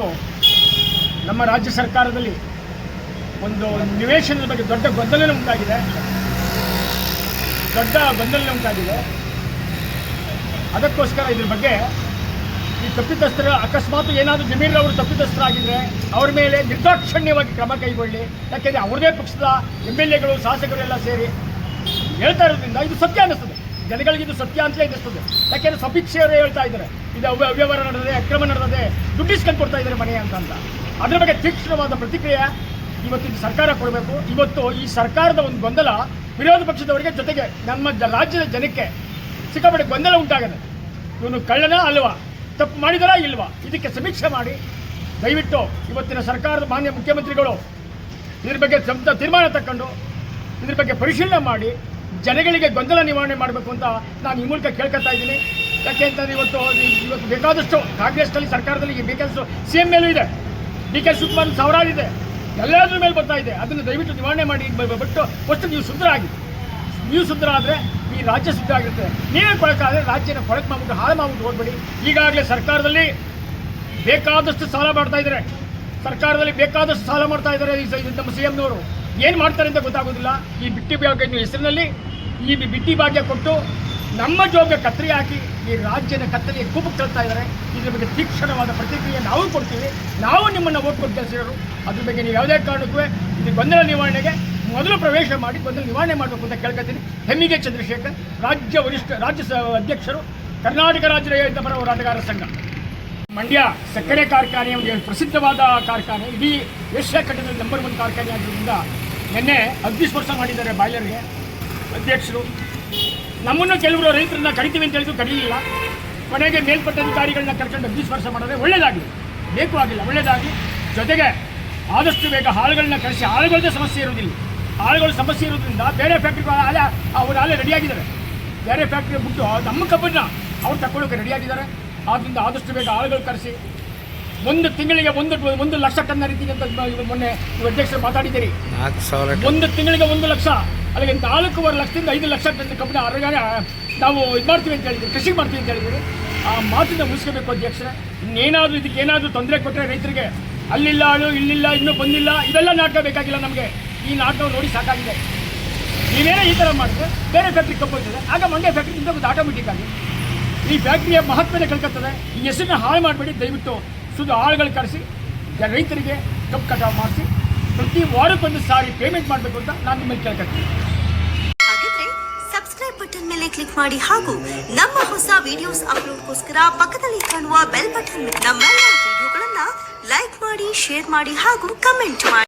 ಇವತ್ತು ನಮ್ಮ ರಾಜ್ಯ ಸರ್ಕಾರದಲ್ಲಿ ಒಂದು ನಿವೇಶನದ ಬಗ್ಗೆ ದೊಡ್ಡ ಗೊಂದಲ ಉಂಟಾಗಿದೆ. ದೊಡ್ಡ ಗೊಂದಲ ಉಂಟಾಗಿದೆ. ಅದಕ್ಕೋಸ್ಕರ ಇದ್ರ ಬಗ್ಗೆ ಈ ತಪ್ಪಿತಸ್ಥರ ಅಕಸ್ಮಾತ್ ಏನಾದರೂ ಜಮೀರ್ ಅವರು ತಪ್ಪಿತಸ್ಥರಾಗಿದ್ದರೆ ಅವ್ರ ಮೇಲೆ ನಿರ್ದಾಕ್ಷಣ್ಯವಾಗಿ ಕ್ರಮ ಕೈಗೊಳ್ಳಿ. ಯಾಕೆಂದರೆ ಅವ್ರದೇ ಪಕ್ಷದ ಎಂ ಎಲ್ ಎಗಳು ಶಾಸಕರು ಎಲ್ಲ ಸೇರಿ ಹೇಳ್ತಾ ಇರೋದ್ರಿಂದ ಇದು ಸತ್ಯ ಅನ್ನಿಸ್ತದೆ. ಜನಗಳಿಗೆ ಇದು ಸತ್ಯ ಅಂತಲೇ ಅನ್ನಿಸ್ತದೆ. ಯಾಕೆಂದ್ರೆ ಸಮೀಕ್ಷೆಯವರೇ ಹೇಳ್ತಾ ಇದ್ದಾರೆ. ಇದು ಅವ್ಯ ಅವ್ಯವಹಾರ ನಡೆದಿದೆ, ಅಕ್ರಮ ನಡೆದಿದೆ ದುಡ್ಡಿಸ್ಕೊಂಡು ಕೊಡ್ತಾ ಇದ್ದಾರೆ ಮನೆ ಅಂತ ಅಂತ. ಅದರ ಬಗ್ಗೆ ತೀಕ್ಷ್ಣವಾದ ಪ್ರತಿಕ್ರಿಯೆ ಇವತ್ತಿನ ಸರ್ಕಾರ ಕೊಡಬೇಕು. ಇವತ್ತು ಈ ಸರ್ಕಾರದ ಒಂದು ಗೊಂದಲ ವಿರೋಧ ಪಕ್ಷದವರಿಗೆ ಜೊತೆಗೆ ನಮ್ಮ ರಾಜ್ಯದ ಜನಕ್ಕೆ ಸಿಕ್ಕಾಪಟ್ಟೆ ಗೊಂದಲ ಉಂಟಾಗಿದೆ. ಇವನು ಕಳ್ಳನ ಅಲ್ವಾ? ತಪ್ಪು ಮಾಡಿದರಾ ಇಲ್ವಾ? ಇದಕ್ಕೆ ಸಮೀಕ್ಷೆ ಮಾಡಿ. ದಯವಿಟ್ಟು ಇವತ್ತಿನ ಸರ್ಕಾರದ ಮಾನ್ಯ ಮುಖ್ಯಮಂತ್ರಿಗಳು ಇದ್ರ ಬಗ್ಗೆ ಸ್ವಂತ ತೀರ್ಮಾನ ತಕೊಂಡು ಇದ್ರ ಬಗ್ಗೆ ಪರಿಶೀಲನೆ ಮಾಡಿ. ಜನಗಳಿಗೆ ಗೊಂದಲ ನಿವಾರಣೆ ಮಾಡಬೇಕು ಅಂತ ನಾನು ಈ ಮೂಲಕ ಕೇಳ್ಕೊತಾ ಇದ್ದೀನಿ. ಯಾಕೆ ಅಂತಂದ್ರೆ ಇವತ್ತು ಇವತ್ತು ಬೇಕಾದಷ್ಟು ಕಾಂಗ್ರೆಸ್ನಲ್ಲಿ ಸರ್ಕಾರದಲ್ಲಿ ಈಗ ಬೇಕಾದಷ್ಟು ಸಿ ಎಂ ಮೇಲೂ ಇದೆ. ಡಿ ಕೆ ಶಿವಕುಮಾರ್ ಸಾವಿರಾರು ಇದೆ. ಎಲ್ಲದ್ರ ಮೇಲೆ ಬರ್ತಾ ಇದೆ. ಅದನ್ನು ದಯವಿಟ್ಟು ನಿವಾರಣೆ ಮಾಡಿ ಬಿಟ್ಟು ಫಸ್ಟ್ ನೀವು ಶುದ್ಧ ಆಗಿ. ನೀವು ಶುದ್ಧ ಆದರೆ ಈ ರಾಜ್ಯ ಶುದ್ಧ ಆಗಿರುತ್ತೆ. ನೀವೇ ಆದರೆ ರಾಜ್ಯನ ಕೊಳಕು ಮಾಡ್ಬಿಟ್ಟು ಹಾಳು ಮಾಡ್ಬಿಟ್ಟು ಹೋಗ್ಬೇಡಿ. ಈಗಾಗಲೇ ಸರ್ಕಾರದಲ್ಲಿ ಬೇಕಾದಷ್ಟು ಸಾಲ ಮಾಡ್ತಾ ಇದ್ದಾರೆ. ಸರ್ಕಾರದಲ್ಲಿ ಬೇಕಾದಷ್ಟು ಸಾಲ ಮಾಡ್ತಾ ಇದ್ದಾರೆ ನಮ್ಮ ಸಿ ಎಂನವರು ಏನು ಮಾಡ್ತಾರೆ ಅಂತ ಗೊತ್ತಾಗೋದಿಲ್ಲ. ಈ ಬಿಟ್ಟಿ ಭಾಗ್ಯ ಹೆಸರಿನಲ್ಲಿ ಈ ಬಿಟ್ಟಿ ಭಾಗ್ಯ ಕೊಟ್ಟು ನಮ್ಮ ಜೋಗ ಕತ್ತರಿ ಹಾಕಿ ಈ ರಾಜ್ಯದ ಕತ್ತರಿಗೆ ಕೂಪು ತಳ್ತಾ ಇದ್ದಾರೆ. ಇದ್ರ ಬಗ್ಗೆ ತೀಕ್ಷಣವಾದ ಪ್ರತಿಕ್ರಿಯೆ ನಾವು ಕೊಡ್ತೀವಿ. ನಾವು ನಿಮ್ಮನ್ನು ಓಟ್ ಕೊಟ್ಟು ಕೆಲಸಿರೋರು ಅದ್ರ ಬಗ್ಗೆ ನೀವು ಯಾವುದೇ ಕಾರಣಕ್ಕೂ ಇದು ಗೊಂದಲ ನಿವಾರಣೆಗೆ ಮೊದಲು ಪ್ರವೇಶ ಮಾಡಿ ಗೊಂದಲ ನಿವಾರಣೆ ಮಾಡಬೇಕು ಅಂತ ಕೇಳ್ಕೊತೀನಿ. ಹೆಮ್ಮಿಗೆ ಚಂದ್ರಶೇಖರ್, ರಾಜ್ಯ ವರಿಷ್ಠ, ರಾಜ್ಯ ಅಧ್ಯಕ್ಷರು, ಕರ್ನಾಟಕ ರಾಜ್ಯ ರೈತ ಪರ ಸಂಘ. ಮಂಡ್ಯ ಸಕ್ಕರೆ ಕಾರ್ಖಾನೆ ಒಂದು ಪ್ರಸಿದ್ಧವಾದ ಕಾರ್ಖಾನೆ. ಇಡೀ ಏಷ್ಯಾ ಖಂಡದಲ್ಲಿ ನಂಬರ್ ಒನ್ ಕಾರ್ಖಾನೆ ಆಗಿರೋದ್ರಿಂದ ನಿನ್ನೆ ಅಗ್ನಿಸ್ಪರ್ಶ ಮಾಡಿದ್ದಾರೆ ಬಾಯ್ಲರ್ಗೆ ಅಧ್ಯಕ್ಷರು. ನಮ್ಮನ್ನು ಕೆಲವರು ರೈತರನ್ನ ಕಡಿತೀವಿ ಅಂತ ಹೇಳಿದ್ರು, ಕರೀಲಿಲ್ಲ. ಕೊನೆಗೆ ಮೇಲ್ಪಟ್ಟಾಧಿಕಾರಿಗಳನ್ನ ಕರ್ಕೊಂಡು ಅಗ್ನಿಸ್ಪರ್ಶ ಮಾಡಿದ್ರೆ ಒಳ್ಳೇದಾಗಲಿ. ಬೇಕು ಆಗಿಲ್ಲ, ಒಳ್ಳೇದಾಗಲಿ. ಜೊತೆಗೆ ಆದಷ್ಟು ಬೇಗ ಹಾಳುಗಳನ್ನ ಕಳಿಸಿ ಹಾಳುಗಳದ್ದೇ ಸಮಸ್ಯೆ ಇರೋದಿಲ್ಲ ಹಾಳುಗಳ ಸಮಸ್ಯೆ ಇರೋದ್ರಿಂದ ಬೇರೆ ಫ್ಯಾಕ್ಟ್ರಿ ಆಲೆ ಅವರು ಅಲ್ಲೇ ರೆಡಿಯಾಗಿದ್ದಾರೆ ಬೇರೆ ಫ್ಯಾಕ್ಟ್ರಿ ಬಿಟ್ಟು ನಮ್ಮ ಕಬ್ಬನ್ನ ಅವ್ರು ತಗೊಳ್ಳೋಕೆ ರೆಡಿಯಾಗಿದ್ದಾರೆ ಆದ್ದರಿಂದ ಆದಷ್ಟು ಬೇಗ ಆಳುಗಳು ಕರೆಸಿ ಒಂದು ತಿಂಗಳಿಗೆ ಒಂದು ಒಂದು ಲಕ್ಷ ಟನ್ ರೀತಿಗೆ ಅಂತ ಮೊನ್ನೆ ಅಧ್ಯಕ್ಷರು ಮಾತಾಡಿದ್ದೀರಿ. ಒಂದು ತಿಂಗಳಿಗೆ ಒಂದು ಲಕ್ಷ ಅಲ್ಲಿಗೆ ನಾಲ್ಕೂವರೆ ಲಕ್ಷದಿಂದ ಐದು ಲಕ್ಷ ಟನ್ ಕಬ್ಬಿಣ ಅರಗಾರ ನಾವು ಇದು ಮಾಡ್ತೀವಿ ಅಂತ ಹೇಳಿದ್ರು ಕೃಷಿ ಮಾಡ್ತೀವಿ ಅಂತ ಹೇಳಿದ್ರು ಆ ಮಾತನ್ನ ಮುಗಿಸ್ಕೋಬೇಕು ಅಧ್ಯಕ್ಷರೇ. ಇನ್ನೇನಾದರೂ ಇದಕ್ಕೆ ಏನಾದರೂ ತೊಂದರೆ ಕೊಟ್ಟರೆ ರೈತರಿಗೆ ಅಲ್ಲಿಲ್ಲ ಅಳು ಇಲ್ಲಿಲ್ಲ ಇನ್ನೂ ಬಂದಿಲ್ಲ ಇವೆಲ್ಲ ನಾಟಕ ಬೇಕಾಗಿಲ್ಲ ನಮಗೆ. ಈ ನಾಟಕ ನೋಡಿ ಸಾಕಾಗಿದೆ. ನೀವೇನೇ ಈ ಥರ ಮಾಡಿದ್ರೆ ಬೇರೆ ಫ್ಯಾಕ್ಟ್ರಿ ಕಬ್ಬು ಇದೆ ಆಗ ಮಂಡ್ಯ ಫ್ಯಾಕ್ಟ್ರಿ ಒಂದು ಆಟೋಮೆಟಿಕ್ ಆಗಿ ಈ ಫ್ಯಾಕ್ಟ್ರಿಯ ಮಹತ್ವನೇ ಕಲ್ಕತ್ತದೆ ಈ ಹೆಸರನ್ನ ಹಾಳು ಮಾಡಬೇಡಿ, ದಯವಿಟ್ಟು ಶುದ್ಧ ಆಳುಗಳು ಕರೆಸಿ ರೈತರಿಗೆ ಕಬ್ಬು ಕಟಾವು ಮಾಡಿಸಿ, ಪ್ರತಿ ವಾರಕ್ಕೊಂದು ಸಾರಿ ಪೇಮೆಂಟ್ ಮಾಡಬೇಕು ಅಂತ ನಾನು ನಿಮಗೆ ಹಾಗಿದ್ರೆ ಸಬ್ಸ್ಕ್ರೈಬ್ ಬಟನ್ ಮೇಲೆ ಕ್ಲಿಕ್ ಮಾಡಿ ಹಾಗೂ ನಮ್ಮ ಹೊಸ ವಿಡಿಯೋಸ್ ಅಪ್ಲೋಡ್ಗೋಸ್ಕರ ಪಕ್ಕದಲ್ಲಿ ಕಾಣುವ ಬೆಲ್ ಬಟನ್ ನಮ್ಮ ವಿಡಿಯೋಗಳನ್ನ ಲೈಕ್ ಮಾಡಿ ಶೇರ್ ಮಾಡಿ ಹಾಗೂ ಕಮೆಂಟ್ ಮಾಡಿ.